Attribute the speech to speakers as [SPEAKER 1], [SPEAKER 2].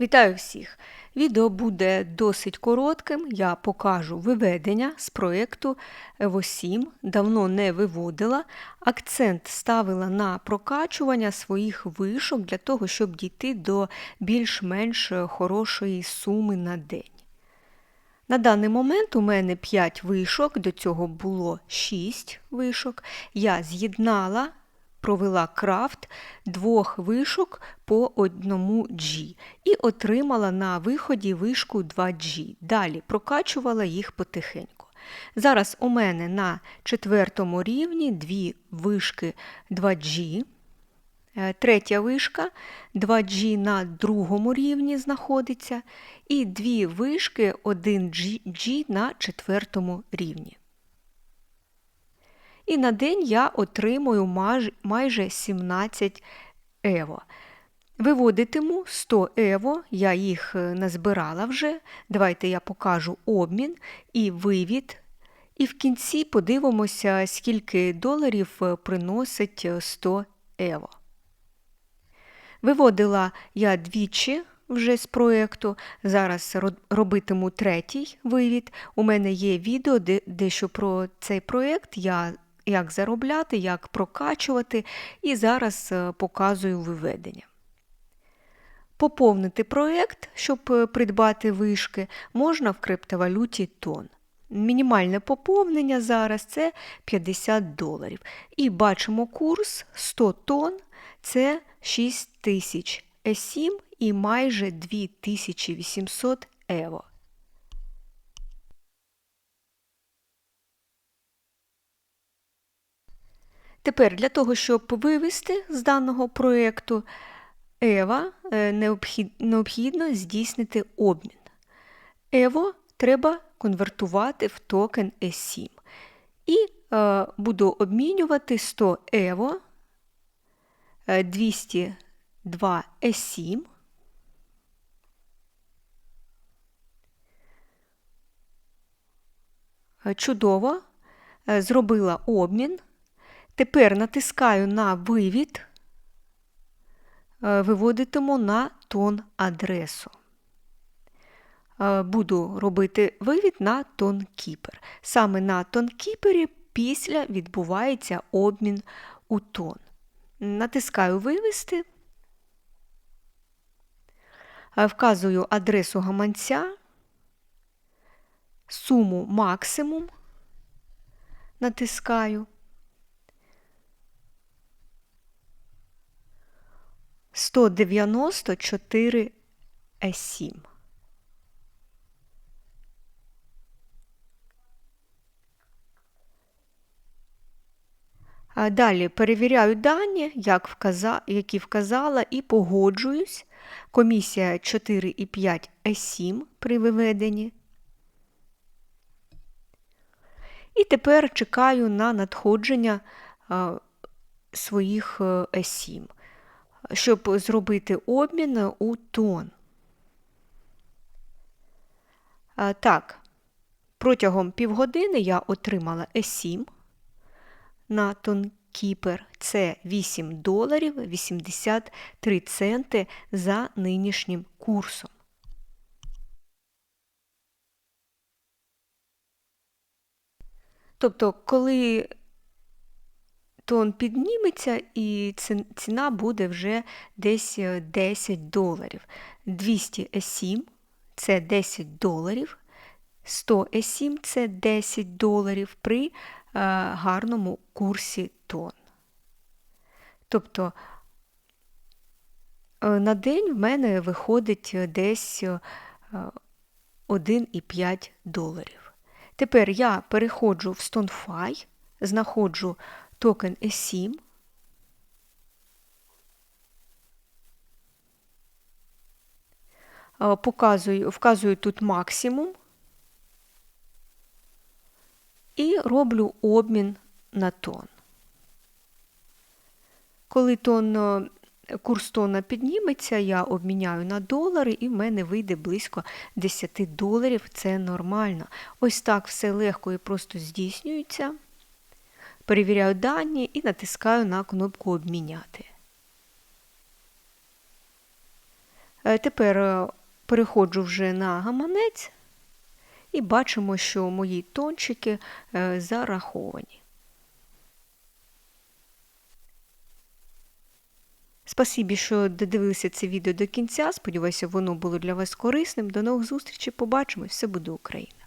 [SPEAKER 1] Вітаю всіх! Відео буде досить коротким. Я покажу виведення з проєкту Evo 7. Давно не виводила. Акцент ставила на прокачування своїх вишок для того, щоб дійти до більш-менш хорошої суми на день. На даний момент у мене 5 вишок, до цього було 6 вишок. Я з'єднала провела крафт двох вишок по одному G і отримала на виході вишку 2G. Далі прокачувала їх потихеньку. Зараз у мене на четвертому рівні дві вишки 2G. Е, третя вишка 2G на другому рівні знаходиться, і дві вишки 1G на четвертому рівні. І на день я отримую майже 17 ево. Виводитиму 100 ево, я їх е, назбирала вже. Давайте я покажу обмін і вивід. І в кінці подивимося, скільки доларів е, приносить 100 е, ево. Виводила я двічі вже з проєкту. Зараз робитиму третій вивід. У мене є відео, де дещо про цей проєкт я як заробляти, як прокачувати, і зараз е, показую виведення. Поповнити проєкт, щоб е, придбати вишки, можна в криптовалюті тон. Мінімальне поповнення зараз це 50 доларів. І бачимо курс 100 тонн це 6 тисяч Е7 і майже 2800 ево. Тепер для того, щоб вивести з даного проєкту Ева, е, необхідно здійснити обмін. Ево треба конвертувати в токен E7. І е, буду обмінювати 100 Ево 202 E7. Чудово, е, зробила обмін. Тепер натискаю на вивід, е, виводитиму на тон адресу. Е, буду робити вивід на тон кіпер. Саме на тон кіпері після відбувається обмін у тон. Натискаю Вивести, е, вказую адресу гаманця, суму максимум, натискаю. 194 С7. Далі перевіряю дані, як вказа, які вказала, і погоджуюсь. Комісія 4,5 С7 при виведенні. І тепер чекаю на надходження своїх С7 щоб зробити обмін у тон. Так, протягом півгодини я отримала E7 на тон Кіпер. Це 8 доларів 83 центи за нинішнім курсом. Тобто, коли тон підніметься і ціна буде вже десь 10 е, доларів. 200 С7 це 10 доларів, 100 С7 це 10 доларів при е, гарному курсі тон. Тобто е, на день в мене виходить десь 1,5 доларів. Тепер я переходжу в StoneFi, знаходжу токен E7. Показую, вказую тут максимум і роблю обмін на тон. Коли тон, курс тона підніметься, я обміняю на долари і в мене вийде близько 10 доларів. Це нормально. Ось так все легко і просто здійснюється перевіряю дані і натискаю на кнопку Обміняти. Е, Тепер е, переходжу вже на гаманець і бачимо, що мої тончики е, зараховані. Спасибі, що додивилися це відео до кінця. Сподіваюся, воно було для вас корисним. До нових зустрічей. Побачимось. Все буде Україна!